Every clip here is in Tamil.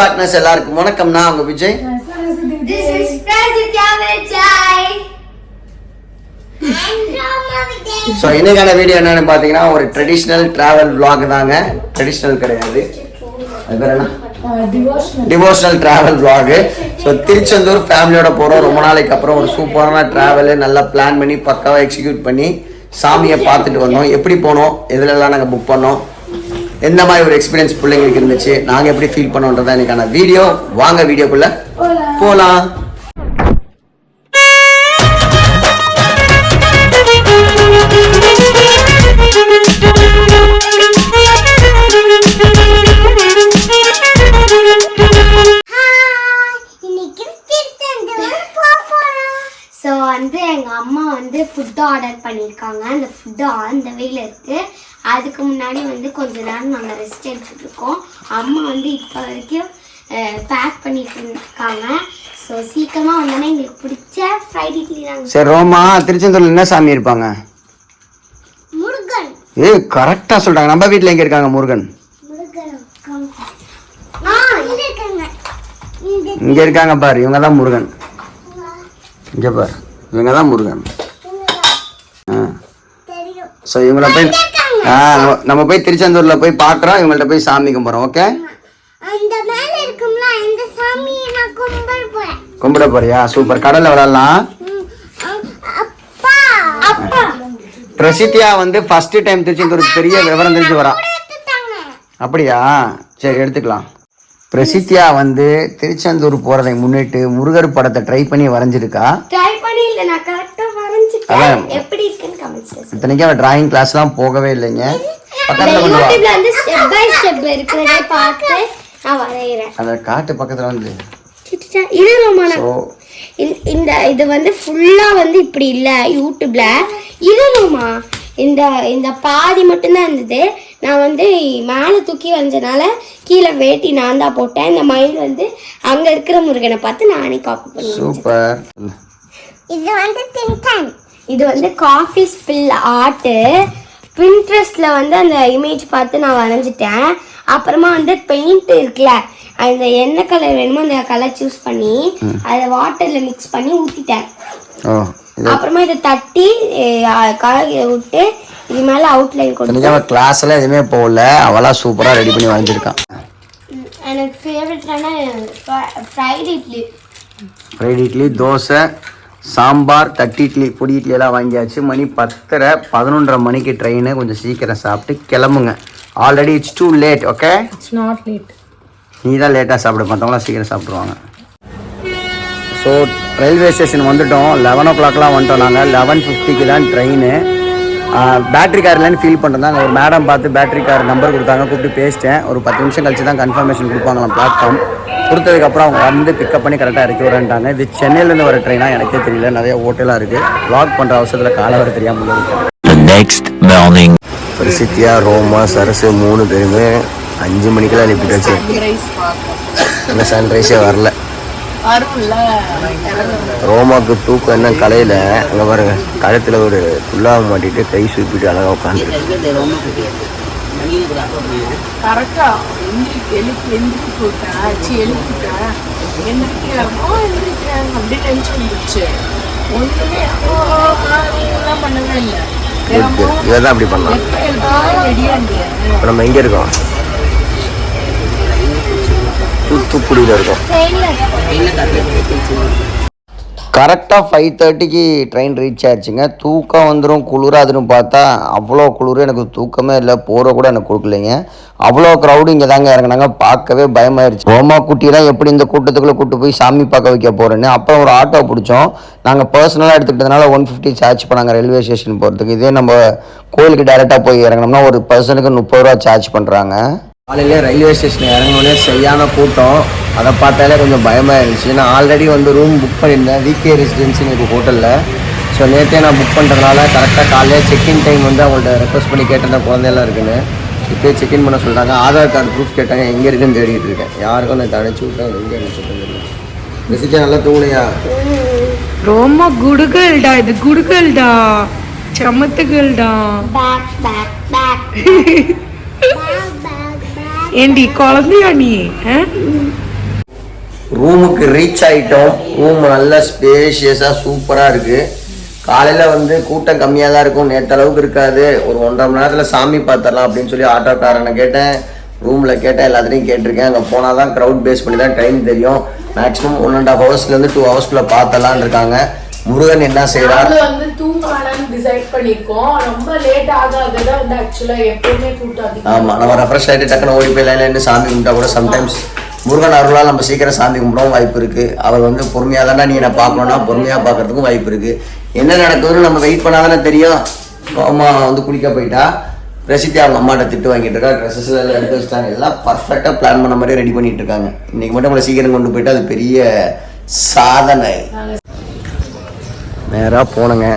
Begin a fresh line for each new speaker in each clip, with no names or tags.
பார்ட்னர்ஸ் எல்லாருக்கும் வணக்கம் நான் உங்க விஜய். ஸோ இன்னைக்கான வீடியோ என்னன்னு பார்த்தீங்கன்னா ஒரு ட்ரெடிஷ்னல் டிராவல் vlog தாங்க. ட்ரெடிஷ்னல் கிடையாது. அது பேர் என்ன? Devotional travel vlog. So Tiruchendur ஃபேமிலியோட போகிறோம் ரொம்ப நாளைக்கு அப்புறம் ஒரு சூப்பரான டிராவலு நல்லா பிளான் பண்ணி பக்காவாக எக்ஸிக்யூட் பண்ணி சாமியை பார்த்துட்டு வந்தோம். எப்படி போனோம்? எதுலெல்லாம் நாங்கள் புக் பண்ணோம்? எந்த மாதிரி ஒரு எக்ஸ்பீரியன்ஸ் பிள்ளைங்களுக்கு இருந்துச்சு? நாங்கள் எப்படி ஃபீல் பண்ணோன்றதா இன்னைக்கான வீடியோ வாங்க வீடியோக்குள்ள போகலாம்
ஸோ வந்து எங்கள் அம்மா வந்து ஃபுட்டு ஆர்டர் பண்ணியிருக்காங்க. அந்த ஃபுட்டு அந்த வேல இருக்கு. அதுக்கு முன்னாடி வந்து கொஞ்ச நேரம் நாங்கள் ரெஸ்ட் எடுத்துட்டு இருக்கோம் அம்மா வந்து இப்போ வரைக்கும் பேக் பண்ணிட்டு இருக்காங்க ஸோ சீக்கிரமாக வந்தோன்னே எங்களுக்கு பிடிச்ச ஃப்ரைட் இட்லி நாங்கள்
சரி ரோமா திருச்செந்தூர்ல என்ன சாமி இருப்பாங்க?
முருகன்.
ஏய் கரெக்டா சொல்றாங்க. நம்ம வீட்ல எங்க இருக்காங்க முருகன்?
ஆ இங்க இருக்காங்க.
பாரு இவங்க தான் முருகன். இங்க பாரு இவங்க தான் முருகன்
தெரியும்
ஸோ இவங்கள போய் ஆ நம்ம- நம்ம போய் திருச்செந்தூர்ல போய் பார்க்குறோம் இவங்கள்ட்ட போய் சாமி கும்பிட்றோம் ஓகே?
அந்த மேல இருக்கும்ல இந்த சாமியை நான் கும்பிட போறேன்.
கும்பிட போறியா? சூப்பர். கடல்ல விளாட்லாம்.
ம், அ- அப்பா. அப்பா.
பிரசித்தியா வந்து ஃபர்ஸ்ட் டைம் திருச்செந்தூருக்கு பெரிய விவரம் தெரிஞ்சு வரா. அப்படியா? சரி எடுத்துக்கலாம். பிரசித்தியா வந்து திருச்செந்தூர் போறதை முன்னிட்டு முருகர் படத்தை ட்ரை பண்ணி வரைஞ்சிருக்கா?
ட்ரை பண்ணி இல்ல நான் கரெக்டா வரைஞ்சிட்டேன்
அதான்.
எப்படி இருக்குன்னு கமெண்ட்ஸ்
இத்தனைக்கும் அவள் டிராயிங் கிளாஸ்லாம் போகவே இல்லைங்க. பக்கத்தில் கொண்டு வா.
யூடியூப்ல வந்து ஸ்டெப் பை ஸ்டெப் இருக்கிறதே பார்த்து நான் வரைகிறேன்.
அந்த காட்டு பக்கத்தில் வந்து.
இது
ஸோ
இந்த- இது வந்து ஃபுல்லா வந்து இப்படி இல்ல யூடியூப்ல இதுமா இந்த இந்த பாதி மட்டும்தான் இருந்தது. நான் வந்து மேலே தூக்கி வந்ததுனால கீழே வேட்டி நான் தான் போட்டேன். இந்த மயில் வந்து அங்க இருக்கிற முருகனை பார்த்து நானே காப்பி பண்ணுவேன்
சூப்பர்
இது வந்து தின்டன் இது வந்து காஃபி ஸ்பில் ஆர்ட்டு பின்ட்ரெஸ்ட்ல வந்து அந்த இமேஜ் பார்த்து நான் வரைஞ்சிட்டேன். அப்புறமா வந்து பெயிண்ட் இருக்குல்ல அந்த என்ன கலர் வேணுமோ அந்த கலர் சூஸ் பண்ணி அதை வாட்டர்ல மிக்ஸ் பண்ணி
இது
அப்புறமா இதை தட்டி கலர் விட்டு இது மேல அவுட்லைன் கொடுத்து.
அவள் கிளாஸ்லாம் எதுவுமே போகல. அவளாக சூப்பராக ரெடி பண்ணி வரைஞ்சிருக்கான்
எனக்கு ஃபேவரட்டான ஃப்ரைட் இட்லி.
ஃப்ரைட் இட்லி தோசை சாம்பார் தட்டி இட்லி பொடி இட்லி எல்லாம் வாங்கியாச்சு. மணி பத்தரை பதினொன்றரை மணிக்கு ட்ரெயின் கொஞ்சம் சீக்கிரம் சாப்பிட்டு கிளம்புங்க. Already it's too late okay
It's not late.
நீ தான் லேட்டாக சாப்பிட. மற்றவங்களாம் சீக்கிரம் சாப்பிடுவாங்க. ஸோ ரயில்வே ஸ்டேஷன் வந்துட்டோம். லெவன் ஓ கிளாக்லாம் வந்துட்டோம் நாங்கள் லெவன் ஃபிஃப்டிக்கு தான் ட்ரெயின் பேட்டரி கார் இல்லைன்னு ஃபீல் பண்ணுறாங்க ஒரு மேடம் பார்த்து பேட்டரி கார் நம்பர் கொடுத்தாங்க. கூப்பிட்டு பேசிட்டேன். ஒரு பத்து நிமிஷம் கழிச்சு தான் கன்ஃபர்மேஷன் கொடுப்பாங்களாம் பிளாட்ஃபார்ம் கொடுத்ததுக்கப்புறம் அவங்க வந்து பிக்கப் பண்ணி கரெக்டாக இறக்கி வரேன்ட்டாங்க இது சென்னையிலேருந்து வர ட்ரெயினாக எனக்கே தெரியல. நிறைய ஹோட்டலாக இருக்குது வ்ளாக் பண்ணுற அவசரத்தில் காலை வர தெரியாமல்
next morning.
பிரசித்தியா ரோமா சரசு மூணு பேருமே அஞ்சு மணிக்கெல்லாம் அனுப்பிட்டாச்சு ஆனால் சன்ரைஸே வரல. ரோமாக்கு தூக்கம் என்ன கலையில அங்க பாருங்க கழுத்துல ஒரு புல்லாக மாட்டிட்டு கை சூப்பிட்டு அழகா உட்காந்துருக்கு
இல்லை.
இதை தான் அப்படி பண்ணலாம். இப்போ நம்ம எங்கே இருக்கோம்? தூத்துக்குடியில் இருக்கோம். கரெக்டாக ஃபைவ் தேர்ட்டிக்கு ட்ரெயின் ரீச் ஆயிடுச்சுங்க தூக்கம் வந்துடும் குளிராதுன்னு பார்த்தா அவ்வளோ குளிர் எனக்கு தூக்கமே இல்லை. போகிற கூட எனக்கு கொடுக்கலைங்க. அவ்வளோ க்ரௌடு இங்கே தாங்க இறங்குனாங்க. பார்க்கவே பயமாயிருச்சு. ஓமா குட்டியெல்லாம் எப்படி இந்த கூட்டத்துக்குள்ளே கூட்டு போய் சாமி பார்க்க வைக்க போகிறேன்னு அப்புறம் ஒரு ஆட்டோ பிடிச்சோம். நாங்கள் பர்சனலாக எடுத்துக்கிட்டதுனால ஒன் ஃபிஃப்டி சார்ஜ் பண்ணாங்க ரயில்வே ஸ்டேஷன் போகிறதுக்கு இதே நம்ம கோயிலுக்கு டேரெக்டாக போய் இறங்கினோம்னா ஒரு பர்சனுக்கு முப்பது ரூபா சார்ஜ் பண்ணுறாங்க காலையிலே ரயில்வே ஸ்டேஷன் இறங்கினோடனே சரியான கூட்டம். அதை பார்த்தாலே கொஞ்சம் பயமாக இருந்துச்சு நான் ஆல்ரெடி வந்து ரூம் புக் பண்ணியிருந்தேன். விகே ரெசிடென்சின்னு ஒரு ஹோட்டலில் ஸோ நேற்றே நான் புக் பண்ணுறதுனால கரெக்டாக காலையில் செக்இன் டைம் வந்து அவங்கள்ட்ட ரெக்வஸ்ட் பண்ணி கேட்டேன் குழந்தையெல்லாம் இருக்குன்னு. இப்போயே செக்இன் பண்ண சொல்லிட்டாங்க ஆதார் கார்டு ப்ரூஃப் கேட்டாங்க. எங்கே இருக்குன்னு தேடிட்டு இருக்கேன். யாருக்கும் நான் அனுப்பிச்சி விட்டேன். எங்கே அனுப்பிச்சு விட்டேன் மெசேஜ் நல்லா தூங்கலையா
ரொம்ப குடுகல்டா இது. குடுகல்டா சமத்துகள்டா
பேக் பேக் பேக் பேக் பேக் பேக்
ஏண்டி குழந்தையா நீ?
ரூமுக்கு ரீச் ஆகிட்டோம் ரூம் நல்லா ஸ்பேஷியஸாக சூப்பராக இருக்குது காலையில் வந்து கூட்டம் கம்மியாக தான் இருக்கும். நேற்று அளவுக்கு இருக்காது. ஒரு ஒன்றரை மணி நேரத்தில் சாமி பார்த்துடலாம் அப்படின்னு சொல்லி ஆட்டோக்காரனை கேட்டேன். ரூமில் கேட்டேன் எல்லாத்துலேயும் கேட்டிருக்கேன். அங்கே போனால் தான் க்ரௌட் பேஸ் பண்ணி தான் டைம் தெரியும். மேக்ஸிமம் ஒன் அண்ட் ஹாஃப் ஹவர்ஸ்லேருந்து டூ ஹவர்ஸ்க்குள்ளே பார்த்தலான்னு இருக்காங்க. முருகன் என்ன செய்கிறார்
நாங்க வந்து தூங்கலாம்னு டிசைட் பண்ணிருக்கோம். ரொம்ப லேட் ஆக வந்து ஆக்சுவலா எப்பவுமே கூட்டம்
ஆமாம் நம்ம ரெஃப்ரெஷ் ஆகிட்டு டக்குனு ஓடி போய் லைனில் சாமி கும்பிட்டா கூட சம்டைம்ஸ் முருகன் அருளால் நம்ம சீக்கிரம் சாமி கும்பிடவும் வாய்ப்பு இருக்குது அவர் வந்து பொறுமையாக தானே நீ என்ன பார்க்கணுன்னா பொறுமையாக பார்க்கறதுக்கும் வாய்ப்பு இருக்குது என்ன நடக்குதுன்னு நம்ம வெயிட் பண்ணாதானே தெரியும். அம்மா வந்து குளிக்க போயிட்டா. ரெசிபி அவங்க அம்மாட்ட திட்டு வாங்கிட்டு இருக்கா. ட்ரெஸ்ஸஸ் எல்லாம் எடுத்து வச்சுட்டாங்க. எல்லாம் பர்ஃபெக்டாக பிளான் பண்ண மாதிரி ரெடி பண்ணிட்டு இருக்காங்க. இன்னைக்கு மட்டும் நம்மளை சீக்கிரம் கொண்டு போயிட்டு அது பெரிய சாதனை. நேராக போனேங்க.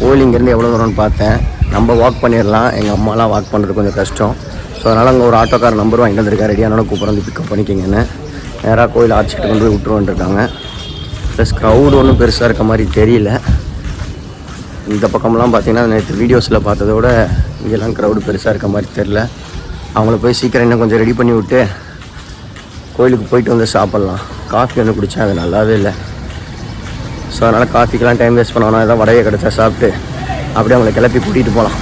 கோயில் இங்கேருந்து எவ்வளோ தூரம்னு பார்த்தேன். நம்ம வாக் பண்ணிடலாம் எங்கள் அம்மாலாம் வாக் பண்ணுறது கொஞ்சம் கஷ்டம். ஸோ அதனால் அங்கே ஒரு ஆட்டோக்கார நம்பர் வாங்கிட்டு வந்திருக்காரு. ரெடியானாலும் கூப்பிட்றது வந்து பிக்கப் பண்ணிக்கிங்கன்னு. நேராக கோயில் ஆட்சிக்கிட்டு கொண்டு போய் விட்டுருவோன்ருக்காங்க ப்ளஸ் க்ரௌடு ஒன்றும் பெருசாக இருக்க மாதிரி தெரியல. இந்த பக்கம்லாம் பார்த்தீங்கன்னா நேற்று வீடியோஸில் பார்த்ததோட இங்கெல்லாம் க்ரௌடு பெருசாக இருக்க மாதிரி தெரில அவங்கள போய் சீக்கிரம் இன்னும் கொஞ்சம் ரெடி பண்ணி விட்டு கோயிலுக்கு போயிட்டு வந்து சாப்பிட்லாம். காஃபி ஒன்று குடித்தேன் அது நல்லாவே இல்லை. ஸோ அதனால் காஃபிக்கெலாம் டைம் வேஸ்ட் பண்ண வேணாம். ஏதாவது வடையை கிடச்சா சாப்பிட்டு அப்படியே அவங்களை கிளப்பி கூட்டிகிட்டு போகலாம்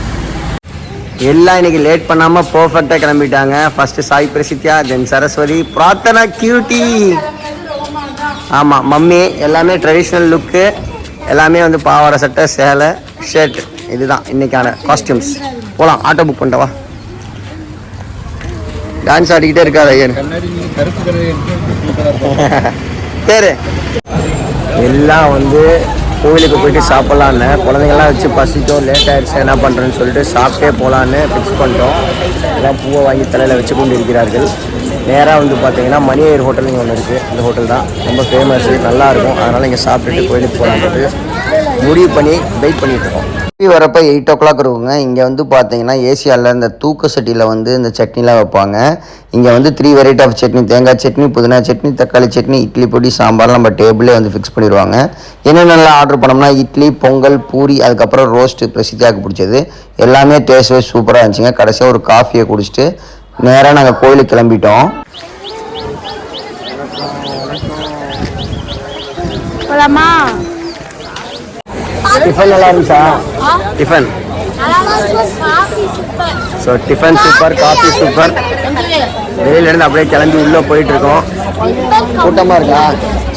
எல்லாம் இன்னைக்கு லேட் பண்ணாமல் பர்ஃபெக்டாக கிளம்பிட்டாங்க. First Sai Prasithya then Saraswathi Prarthana cutie ஆமாம் மம்மி எல்லாமே ட்ரெடிஷ்னல் லுக்கு எல்லாமே வந்து பாவாடை சட்டை சேலை ஷர்ட் இதுதான் இன்னைக்கான காஸ்டியூம்ஸ் போகலாம் ஆட்டோ புக் பண்ணிட்டவா டான்ஸ் ஆடிக்கிட்டே இருக்காது ஐயன். பேரு? எல்லாம் வந்து கோவிலுக்கு போயிட்டு சாப்பிட்லான்னு. குழந்தைங்கள்லாம் வச்சு பசிக்கும் லேட் ஆயிடுச்சு என்ன பண்ணுறேன்னு சொல்லிட்டு சாப்பிட்டே போகலான்னு ஃபிக்ஸ் பண்ணிட்டோம். எல்லாம் பூவை வாங்கி தலையில் வச்சு கொண்டு இருக்கிறார்கள். நேராக வந்து பார்த்தீங்கன்னா மணியர் ஹோட்டல் இங்கே ஒன்று இருக்குது இந்த ஹோட்டல் தான். ரொம்ப ஃபேமஸ்ஸு நல்லாயிருக்கும் அதனால் இங்கே சாப்பிட்டுட்டு கோயிலுக்கு போகலான்ட்டு முடிவு பண்ணி வெயிட் பண்ணிகிட்ருக்கோம் இருக்கோம். திருப்பி வரப்போ எயிட் ஓ கிளாக் இருக்குங்க. இங்கே வந்து பார்த்தீங்கன்னா ஏசியாவில் இந்த தூக்க சட்டியில் வந்து இந்த சட்னிலாம் வைப்பாங்க. இங்கே வந்து த்ரீ வெரைட்டி ஆஃப் சட்னி தேங்காய் சட்னி புதினா சட்னி தக்காளி சட்னி இட்லி பொடி சாம்பார் நம்ம டேபிளே வந்து ஃபிக்ஸ் பண்ணிடுவாங்க. என்னென்னலாம் ஆர்டர் பண்ணோம்னா இட்லி பொங்கல் பூரி அதுக்கப்புறம் ரோஸ்ட்டு பிரசித்தியாக பிடிச்சது. எல்லாமே டேஸ்ட் வைஸ் சூப்பராக இருந்துச்சுங்க. கடைசியாக ஒரு காஃபியை குடிச்சிட்டு நேராக நாங்கள் கோயிலுக்கு கிளம்பிட்டோம்.
போலாமா?
டிஃபன் நல்லா இருந்துச்சா? Tiffin. So tiffin super coffee super. வெளியிலேருந்து அப்படியே கிளம்பி உள்ளே போயிட்டு இருக்கோம் கூட்டமாக இருக்கா?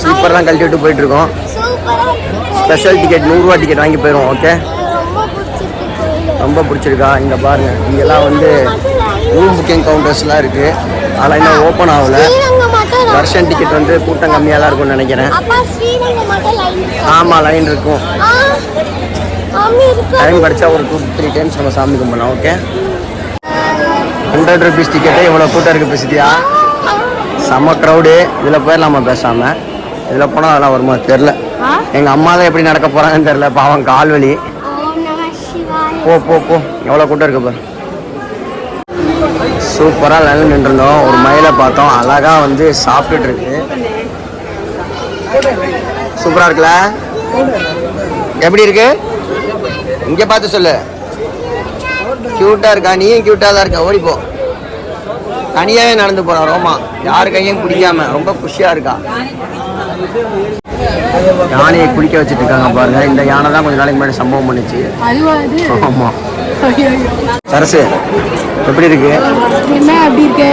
சூப்பர்லாம் கழட்டி விட்டு போயிட்டு இருக்கோம் ஸ்பெஷல் டிக்கெட் நூறுரூவா டிக்கெட் வாங்கி போயிடுவோம் ஓகே ரொம்ப பிடிச்சிருக்கா இங்கே பாருங்க இங்கெல்லாம் வந்து ரூம் புக்கிங் கவுண்டர்ஸ்லாம் இருக்குது அதெல்லாம் இன்னும் ஓப்பன் ஆகல. தர்ஷன் டிக்கெட் வந்து கூட்டம் கம்மியாக தான் இருக்கும்னு நினைக்கிறேன். ஆமாம் லைன் இருக்கும். டைம் கிடச்சா ஒரு டூ த்ரீ டைம்ஸ் நம்ம சாமி கும்பிடலாம் ஓகே ஹண்ட்ரட் ருபீஸ் டிக்கெட்டே இவ்வளோ கூட்டம் இருக்குது பிரசித்தியா செம்ம க்ரௌடு இதில் போயிடலாமா பேசாமல் இதில் போனால் அதெல்லாம் வருமா? தெரில எங்கள் அம்மா தான் எப்படி நடக்க போகிறாங்கன்னு தெரில பாவம் கால் வலி போ போ போ. எவ்வளோ கூட்டம் இருக்கு பாரு. சூப்பராக லைன் நின்றுருந்தோம். ஒரு மயிலை பார்த்தோம். அழகாக வந்து சாப்பிட்டுட்டு இருக்கு. சூப்பராக இருக்குல்ல? எப்படி இருக்கு? இங்கே பார்த்து சொல்லு. க்யூட்டாக இருக்கா? நீயும் க்யூட்டாக தான் இருக்க. ஓடி போ தனியாகவே நடந்து போகிறான் ரோமா. யார் கையும் பிடிக்காம ரொம்ப குஷியாக இருக்கா? யானையை குளிக்க வச்சுட்டு இருக்காங்க பாருங்க. இந்த யானை தான் கொஞ்ச நாளைக்கு முன்னாடி சம்பவம் பண்ணுச்சு.
அதுவா அது
ஆமா. சரசு எப்படி இருக்கு?
என்ன அப்படி இருக்கு?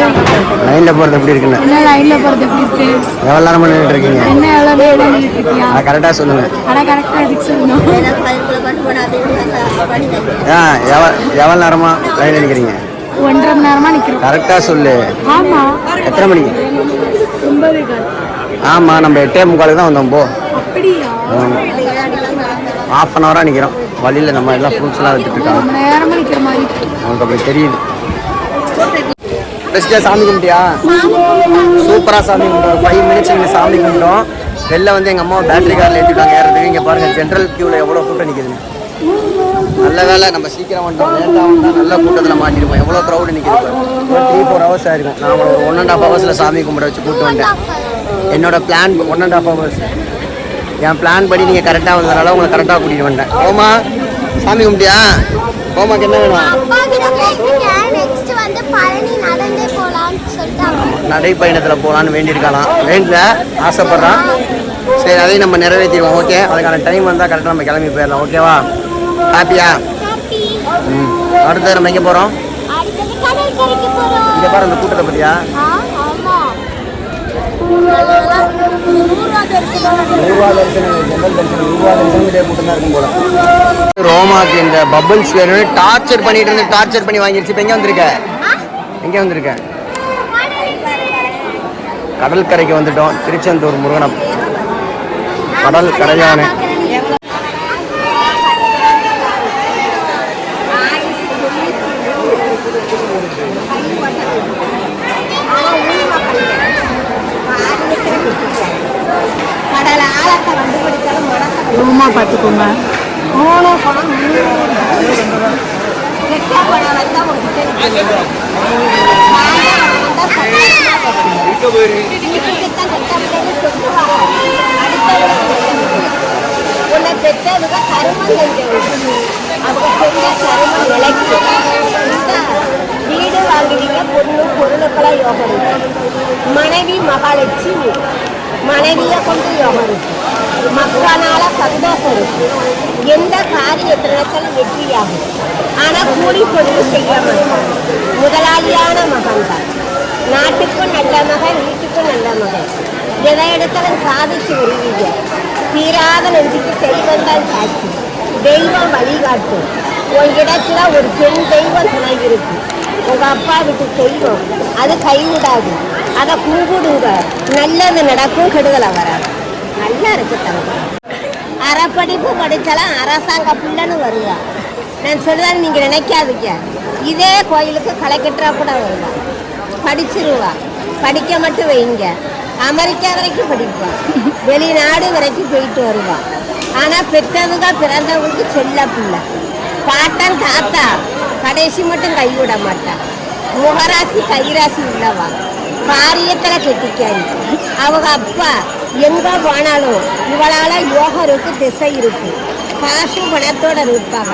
லைன்ல போறது எப்படி இருக்குன்னு?
என்ன லைன்ல போறது எப்படி இருக்கு?
எவ்வளவு நேரம் நின்றுட்டு இருக்கீங்க?
என்ன எவ்வளவு நேரம் நின்னுட்டு இருக்கியா?
அதை கரெக்டா சொல்லுங்க.
ஆனா கரெக்டா எதுக்கு சொல்லணும்.
ஆ எவ்வளவு நேரமா லைன் நினைக்கிறீங்க
ஒன்றரை மணி நேரமா நிக்கிறோம்.
கரெக்டா சொல்லு.
ஆமா.
எத்தனை மணிக்கு?
ஒன்பது கால்.
ஆமா நம்ம எட்டே முக்காலுக்கு தான் வந்தோம் போ.
அப்படியா?
ஹாஃப் அன் ஹவராக நிற்கிறோம் வழியில் நம்ம எல்லாம் ஃப்ரூட்ஸ்லாம்
மாதிரி.
நமக்கு அப்படி தெரியுது. பெஸ்ட்டாக சாமி கும்பிட்டியா? சூப்பராக சாமி கும்பிட்டோம். ஃபைவ் மினிட்ஸ் இங்கே சாமி கும்பிட்டோம். வெளில வந்து எங்கள் அம்மா பேட்டரி காரில் ஏற்றிட்டாங்க ஏறதுக்கு இங்கே பாருங்கள் ஜென்ரல் க்யூவில் எவ்வளோ கூட்டம் நிற்குதுன்னு நல்ல வேலை நம்ம சீக்கிரம் வந்துட்டோம். லேட்டாக வந்தால் நல்ல கூட்டத்தில் மாட்டிருப்போம். எவ்வளோ க்ரௌடு நிற்கிது ஒரு த்ரீ ஃபோர் ஹவர்ஸ் ஆயிருக்கும். நான் ஒரு ஒன் அண்ட் ஹாஃப் ஹவர்ஸில் சாமி கும்பிட வச்சு கூப்பிட்டு வந்துட்டேன் என்னோட plan one and half hours N plan படி நீங்கள் கரெக்டாக வந்ததுனால உங்களை கரெக்டாக கூட்டிகிட்டு வந்துட்டேன் ஓமா சாமி கும்பிட்டியா? ஓமாக்கு என்ன வேணும்? நடைப்பயணத்தில் போகலான்னு வேண்டியிருக்கலாம் வேண்டல ஆசைப்பட்றான். சரி அதையும் நம்ம நிறைவேற்றிடுவோம். ஓகே அதுக்கான டைம் வந்தால் கரெக்டாக நம்ம கிளம்பி போயிடலாம். ஓகேவா ஹாப்பியா? ம். அடுத்து நம்ம எங்கே போகிறோம் இங்கே பாரு அந்த கூட்டத்தை பற்றியா
ஆ, ஆமா
நூறுரூவா தரிசனம் ஜெனரல் தரிசனம் நூறுரூவா தரிசனம் இதே கூட்டம் தான் இருக்கும் போல ரோமாக்கு இந்த பபுள்ஸ் வேணும்னு டார்ச்சர் பண்ணிட்டு இருந்து டார்ச்சர் பண்ணி வாங்கிடுச்சு இப்போ எங்கே வந்திருக்க? எங்கே வந்திருக்க? கடற்கரைக்கு வந்துட்டோம். திருச்செந்தூர் முருகனம். கடல் கரையானே.
ரூமா பார்த்துக்கோங்க.
உன்னை பெற்றதுக்கு கருமம் செஞ்சவங்க. அவங்க செஞ்ச கருமம் இந்த வீடு வாங்குறீங்க பொண்ணு பொருளுக்கெல்லாம் யோகம் மனைவி மகாலட்சுமி. மனைவியை கொண்டு யோகம் இருக்கு மக்களால சந்தோஷம் இருக்கு. எந்த காரியத்தில் நினைச்சாலும் வெற்றியாகும். ஆனால் கூலி பொருள் செய்ய மாட்டான். முதலாளியான மகன் தான் நாட்டுக்கும் நல்ல மகன் வீட்டுக்கும் நல்ல மகன். எதை எடுத்தாலும் சாதிச்சு வருவீங்க. தீராத நெஞ்சுக்கு தெய்வம் தான் சாட்சி. தெய்வம் வழிகாட்டும். உங்களிடத்துல ஒரு பெண் தெய்வம் துணை இருக்கு. உங்கள் அப்பா விட்டு தெய்வம். அது கைவிடாது. அதை கும்பிடுங்க. நல்லது நடக்கும் கெடுதலை வராது நல்லா இருக்கு அறப்படிப்பு படிச்சாலும் அரசாங்க பிள்ளைன்னு வருவா. நான் சொல்லுதான் நீங்க நினைக்காதீங்க. இதே கோயிலுக்கு கலைக்கட்டுறா கூட வருவா. படிச்சிருவா. படிக்க மட்டும் வைங்க. அமெரிக்கா வரைக்கும் படிப்பா. வெளிநாடு வரைக்கும் போயிட்டு வருவா. ஆனா பெற்றவங்க பிறந்தவங்களுக்கு செல்ல பிள்ளை. பாட்டன் தாத்தா. கடைசி மட்டும் கைவிட மாட்டா. முகராசி கைராசி உள்ளவா? காரியத்தில் கெட்டிக்காரி. அவங்க அப்பா எங்கே போனாலும் இவளால் யோகம் இருக்கு திசை இருக்கு. காசு பணத்தோட இருப்பாங்க.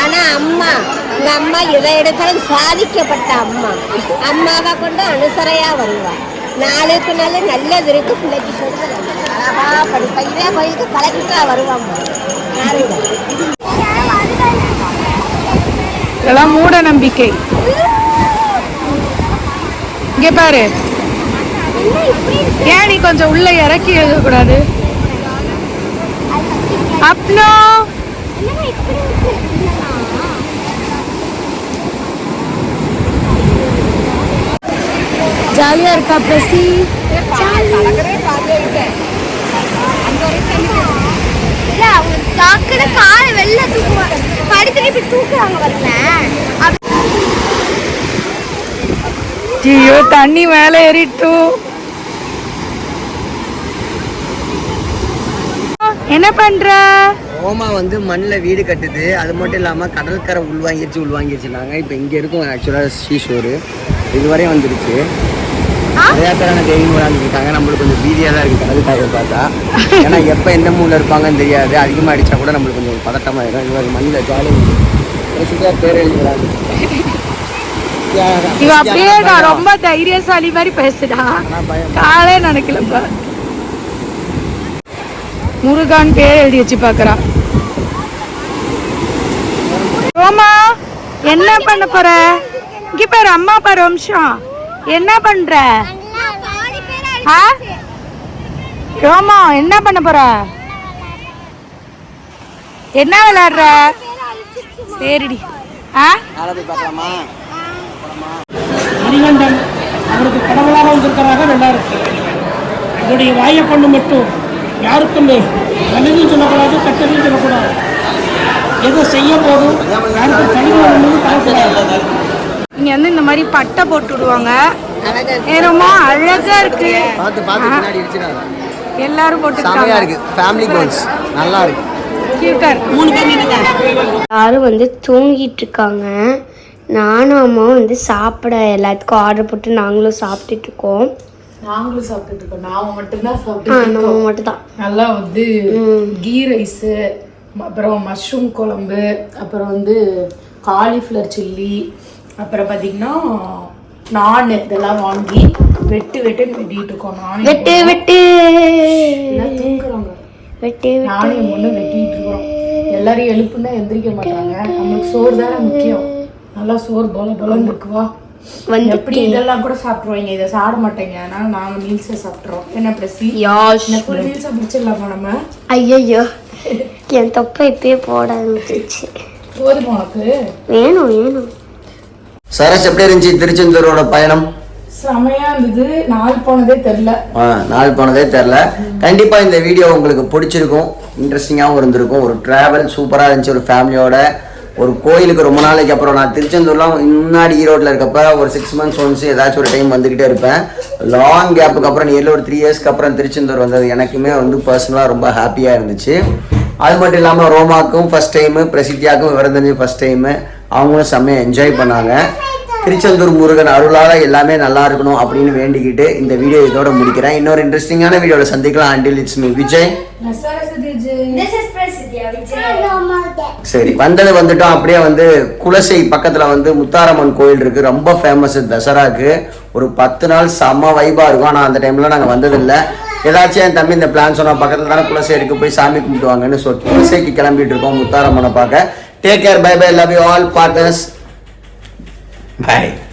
ஆனால் அம்மா இந்த அம்மா எதை எடுத்தாலும் சாதிக்கப்பட்ட அம்மா. அம்மாவை கொண்டு அனுசரையாக வருவா. நாளுக்கு நாள் நல்லது இருக்கு பிள்ளைக்கு சொல்லி அழகா படிப்பா. இதே கோயிலுக்கு கலெக்டராக வருவாம்மா
இதெல்லாம் மூட நம்பிக்கை. இங்கே பாரு. ஏன் நீ கொஞ்சம் உள்ள இறக்கி எழுதக்கூடாது? அப்னோ.
ஜாலியா இருக்கா பிரசி? இல்ல அவங்க டக்குனு காலை வெளில தூக்குவாங்க படுத்துட்டு இப்படி தூக்குறாங்க பாருங்க.
ஐயோ தண்ணி மேலே ஏறிட்டு. என்ன பண்ற?
ரோமா வந்து மண்ணில் வீடு கட்டுது. அது மட்டும் இல்லாமல் கடற்கரை உள்வாங்கிருச்சு உள்வாங்கிருச்சுனாங்க இப்போ இங்கே இருக்கும் ஆக்சுவலாக ஸ்ரீஷோரு இதுவரையும் வந்துருச்சு. நிறையா பேரான தெய்வம் விளாண்டுருக்காங்க நம்மளுக்கு கொஞ்சம் பீதியாக தான் இருக்குது கடற்கரை பார்த்தா. ஏன்னா எப்போ எந்த மூணில் இருப்பாங்கன்னு தெரியாது. அதிகமாக அடித்தா கூட நம்மளுக்கு கொஞ்சம் பதட்டமாயிடும். இது மண்ணில் ஜாலியாக பேர் எழுதி விளாண்டு
இவ அப்படியே நான் ரொம்ப தைரியசாலி மாதிரி பேசுடா காலே நினைக்கலப்பா. முருகான் பேர் எழுதி வச்சு பாக்குறா. ரோமா என்ன பண்ண போற? இங்க பாரு அம்மா பாரு வம்சம் என்ன பண்ற? ஆ? ரோமா என்ன பண்ண போற? என்ன விளையாடுற? சரிடி. ஆ?
மணிகண்டன் அவருக்கு கடவுளாக வந்திருக்கிறாங்க நல்லா இருக்கு. இதோடைய வாயை பண்ணு மட்டும் யாருக்குமே நல்லதையும் சொல்லக்கூடாது கெட்டதையும் சொல்லக்கூடாது. எதை செய்ய போதும் யாருக்கும் தனிமை ஒன்றும் தரக்கூடாது
இங்க வந்து இந்த மாதிரி பட்டை போட்டு விடுவாங்க. ஏறமா அழகா இருக்கு. எல்லாரும் போட்டு
இருக்குது ஃபேமிலி கோல்ஸ் நல்லா இருக்கு.
யாரும் வந்து தூங்கிட்டு இருக்காங்க. நானும் அம்மாவும் வந்து சாப்பிட எல்லாத்துக்கும் ஆர்டர் போட்டு நாங்களும் சாப்பிட்டுட்டு இருக்கோம்.
நாங்களும் சாப்பிட்டுட்டு இருக்கோம். நாம மட்டும்தான் சாப்பிட்டு
நம்ம மட்டும் தான்
நல்லா வந்து கீ ரைஸு அப்புறம் மஷ்ரூம் குழம்பு அப்புறம் வந்து காலிஃப்ளவர் சில்லி அப்புறம் பார்த்தீங்கன்னா
நான் இதெல்லாம் வாங்கி வெட்டு வெட்டுன்னு வெட்டிட்டு இருக்கோம். நானும்
வெட்டு வெட்டு.
எல்லாம் தூங்குறாங்க.
வெட்டு
நானும் என் பொண்ணு வெட்டிட்டு இருக்கிறோம். எல்லாரும் எழுப்புனா எந்திரிக்க மாட்டாங்க. நம்மளுக்கு சோறு தானே முக்கியம். நல்லா சோறு போல போலன்னு இருக்குவா
வந்து
எப்படி இதெல்லாம் கூட சாப்பிட்ருவாங்க இதை சாப்பிட மாட்டேங்க. அதனால நாங்க மீல்ஸை சாப்பிட்றோம் என்ன பிரசி?
யாஷ்.
இந்த ஃபுல் மீல்ஸை முடிச்சிடலாமா நம்ம?
ஐயோ என் தொப்பை இப்பயே போட ஆரம்பிச்சிச்சு
போதுமா உனக்கு?
வேணும் வேணும்.
சரஸ் எப்படி இருந்துச்சு திருச்செந்தூரோட பயணம்?
செமையா இருந்தது. நாள் போனதே
தெரில நாள் போனதே தெரில கண்டிப்பாக இந்த வீடியோ உங்களுக்கு பிடிச்சிருக்கும் இன்ட்ரெஸ்டிங்காகவும் இருந்திருக்கும். ஒரு ட்ராவல் சூப்பராக இருந்துச்சு ஒரு ஃபேமிலியோட ஒரு கோயிலுக்கு ரொம்ப நாளைக்கு அப்புறம் நான் திருச்செந்தூர்லாம் முன்னாடி ஈரோட்டில் இருக்கப்ப ஒரு சிக்ஸ் மந்த்ஸ் ஒன்ஸ் ஏதாச்சும் ஒரு டைம் வந்துக்கிட்டே இருப்பேன். லாங் கேப்புக்கு அப்புறம் நியர்லி ஒரு த்ரீ இயர்ஸ்க்கு அப்புறம் திருச்செந்தூர் வந்தது. எனக்குமே வந்து பர்சனலாக ரொம்ப ஹாப்பியாக இருந்துச்சு. அது மட்டும் இல்லாமல் ரோமாக்கும் ஃபஸ்ட் டைமு பிரசித்தியாக்கும் தெரிஞ்சு ஃபஸ்ட் டைமு அவங்களும் செம்மையாக என்ஜாய் பண்ணாங்க. திருச்செந்தூர் முருகன் அருளால எல்லாமே நல்லா இருக்கணும் அப்படின்னு வேண்டிக்கிட்டு இந்த வீடியோ இதோட முடிக்கிறேன். இன்னொரு இன்ட்ரெஸ்டிங்கான வீடியோவில் சந்திக்கலாம். Until it's me Vijay. சரி வந்தது வந்துட்டோம். அப்படியே வந்து குலசை பக்கத்தில் வந்து முத்தாரம்மன் கோயில் இருக்கு. ரொம்ப ஃபேமஸ் தசராக்கு. ஒரு பத்து நாள் செம்ம வைபாக இருக்கும். ஆனால் அந்த டைம்ல நாங்கள் வந்ததில்லை. ஏதாச்சும் என் தம்பி இந்த பிளான் சொன்னால் பக்கத்தில் தானே குலசை இருக்கு போய் சாமி கும்பிட்டுவாங்கன்னு சொல்லி குலசைக்கு கிளம்பிட்டு இருக்கோம் முத்தாரம்மனை பார்க்க. Take care bye bye love you all partners 拜